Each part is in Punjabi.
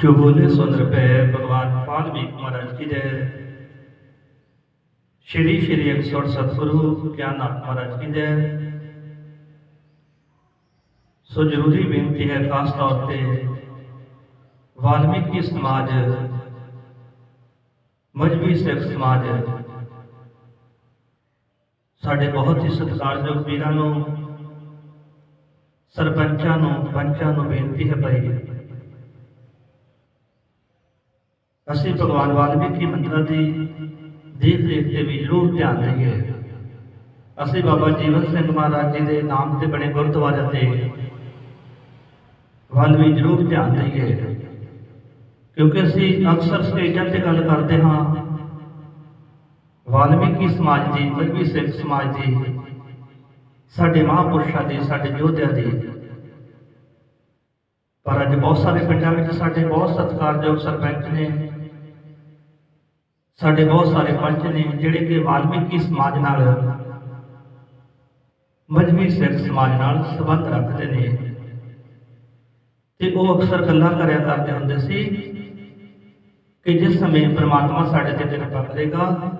जो बोले सो नृपय भगवान वाल्मीक महाराज की जय। श्री श्री एक सौ सतगुरु ज्ञाननाथ महाराज की जय। सो ज़रूरी बेनती है खास तौर पर वाल्मीकि समाज, मजहबी सिख समाज। साढ़े बहुत ही सत्कारयोग वीरों सरपंचों पंचों बेनती है भाई। ਅਸੀਂ ਭਗਵਾਨ ਵਾਲਮੀਕੀ ਮੰਦਰਾਂ ਦੀ ਦੇਖ ਰੇਖ ਤੇ ਵੀ ਜ਼ਰੂਰ ਧਿਆਨ ਦੇਈਏ। ਅਸੀਂ ਬਾਬਾ ਜੀਵਨ ਸਿੰਘ ਮਹਾਰਾਜ ਜੀ ਦੇ ਨਾਮ ਤੇ ਬਣੇ ਗੁਰਦੁਆਰੇ ਤੇ ਵੱਲ ਵੀ ਜ਼ਰੂਰ ਧਿਆਨ ਦੇਈਏ। ਕਿਉਂਕਿ ਅਸੀਂ ਅਕਸਰ ਸਟੇਜਾਂ ਤੇ ਗੱਲ ਕਰਦੇ ਹਾਂ। ਵਾਲਮੀਕੀ ਸਮਾਜ ਦੀ ਮਜਬੀ ਸਿੱਖ ਸਮਾਜ ਦੀ ਸਾਡੇ ਮਹਾਂਪੁਰਸ਼ਾਂ ਦੀ, ਸਾਡੇ ਯੋਧਿਆਂ ਦੀ। ਪਰ ਅੱਜ ਬਹੁਤ ਸਾਰੇ ਪਿੰਡਾਂ ਵਿੱਚ ਸਾਡੇ ਬਹੁਤ ਸਤਿਕਾਰਯੋਗ ਸਰਪੰਚ ਨੇ ਸਾਡੇ ਬਹੁਤ ਸਾਰੇ ਪੰਚ ਨੇ, ਜਿਹੜੇ ਕਿ ਵਾਲਮੀਕੀ ਸਮਾਜ ਨਾਲ, ਮਜਬੀ ਸਿੱਖ ਸਮਾਜ ਨਾਲ ਸੰਬੰਧ ਰੱਖਦੇ ਨੇ। ਤੇ ਉਹ ਅਕਸਰ ਗੱਲਾਂ ਕਰਿਆ ਕਰਦੇ ਹੁੰਦੇ ਸੀ ਕਿ ਜਿਸ ਸਮੇਂ ਪ੍ਰਮਾਤਮਾ ਸਾਡੇ ਤੇ ਕਿਰਪਾ ਕਰੇਗਾ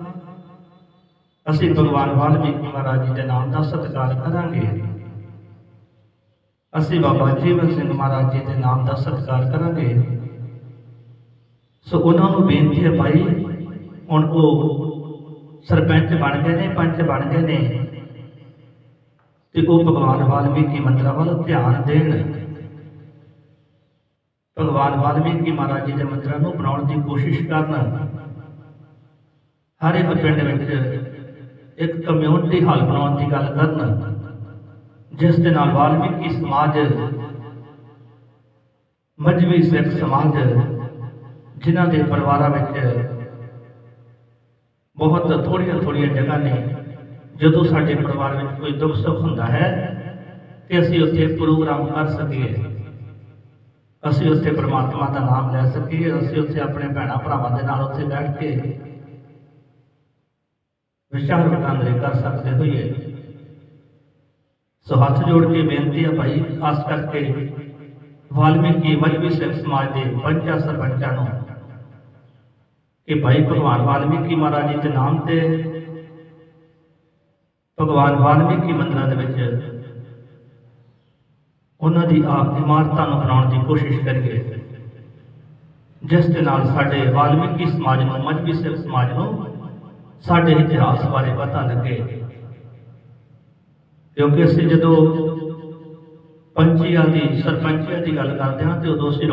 ਅਸੀਂ ਭਗਵਾਨ ਵਾਲਮੀਕੀ ਮਹਾਰਾਜ ਜੀ ਦੇ ਨਾਮ ਦਾ ਸਤਿਕਾਰ ਕਰਾਂਗੇ। ਅਸੀਂ ਬਾਬਾ ਜੀਵਨ ਸਿੰਘ ਮਹਾਰਾਜ ਜੀ ਦੇ ਨਾਮ ਦਾ ਸਤਿਕਾਰ ਕਰਾਂਗੇ। ਸੋ ਉਹਨਾਂ ਨੂੰ ਬੇਨਤੀ ਹੈ ਭਾਈ ਹੁਣ ਉਹ ਸਰਪੰਚ ਬਣ ਗਏ ਨੇ, ਪੰਚ ਬਣ ਗਏ ਨੇ। ਤੇ ਉਹ ਭਗਵਾਨ ਵਾਲਮੀਕੀ ਮੰਦਰਾਂ ਵੱਲ ਧਿਆਨ ਦੇਣ। ਭਗਵਾਨ ਵਾਲਮੀਕੀ ਮਹਾਰਾਜ ਜੀ ਦੇ ਮੰਦਰਾਂ ਨੂੰ ਬਣਾਉਣ ਦੀ ਕੋਸ਼ਿਸ਼ ਕਰਨ। ਹਰ ਇੱਕ ਪਿੰਡ ਵਿੱਚ ਇੱਕ ਕਮਿਊਨਿਟੀ ਹਾਲ ਬਣਾਉਣ ਦੀ ਗੱਲ ਕਰਨ, ਜਿਸ ਦੇ ਨਾਲ ਵਾਲਮੀਕੀ ਸਮਾਜ ਮਜਬੀ ਸਿੱਖ ਸਮਾਜ, ਜਿਨ੍ਹਾਂ ਦੇ ਪਰਿਵਾਰਾਂ ਵਿੱਚ ਬਹੁਤ ਥੋੜੀਆਂ ਥੋੜੀਆਂ ਜਗ੍ਹਾ ਨੇ। ਜਦੋਂ ਸਾਡੇ ਪਰਿਵਾਰ ਵਿੱਚ ਕੋਈ ਦੁੱਖ ਸੁੱਖ ਹੁੰਦਾ ਹੈ, ਤੇ ਅਸੀਂ ਉੱਥੇ ਪ੍ਰੋਗਰਾਮ ਕਰ ਸਕੀਏ। ਅਸੀਂ ਉੱਥੇ ਪਰਮਾਤਮਾ ਦਾ ਨਾਮ ਲੈ ਸਕੀਏ। ਅਸੀਂ ਉੱਥੇ ਆਪਣੇ ਭੈਣਾਂ ਭਰਾਵਾਂ ਦੇ ਨਾਲ ਉੱਥੇ ਬੈਠ ਕੇ ਵਿਚਾਰ ਵਟਾਂਦਰੇ ਕਰ ਸਕਦੇ ਹੋਈਏ। ਸੋ ਹੱਥ ਜੋੜ ਕੇ ਬੇਨਤੀ ਹੈ ਭਾਈ, ਖਾਸ ਕਰਕੇ ਵਾਲਮੀਕੀ ਮਜਬੀ ਸਿੱਖ ਸਮਾਜ ਦੇ ਪੰਚਾਂ ਸਰਪੰਚਾਂ ਨੂੰ ਕਿ ਭਾਈ ਭਗਵਾਨ ਵਾਲਮੀਕੀ ਮਹਾਰਾਜ ਜੀ ਦੇ ਨਾਮ ਤੇ ਭਗਵਾਨ ਵਾਲਮੀਕੀ ਮੰਦਰਾਂ ਦੇ ਵਿੱਚ ਉਹਨਾਂ ਦੀ ਆਪ ਇਮਾਰਤਾਂ ਨੂੰ ਬਣਾਉਣ ਦੀ ਕੋਸ਼ਿਸ਼ ਕਰੀਏ। ਜਿਸ ਦੇ ਨਾਲ ਸਾਡੇ ਵਾਲਮੀਕੀ ਸਮਾਜ ਨੂੰ, ਮਜਬੀ ਸਿਰ ਸਮਾਜ ਨੂੰ ਸਾਡੇ ਇਤਿਹਾਸ ਬਾਰੇ ਪਤਾ ਲੱਗੇ। ਕਿਉਂਕਿ ਅਸੀਂ ਜਦੋਂ ਪੰਚੀਆਂ ਦੀ, ਸਰਪੰਚੀਆਂ ਦੀ ਗੱਲ ਕਰਦੇ ਹਾਂ ਤੇ ਉਦੋਂ ਅਸੀਂ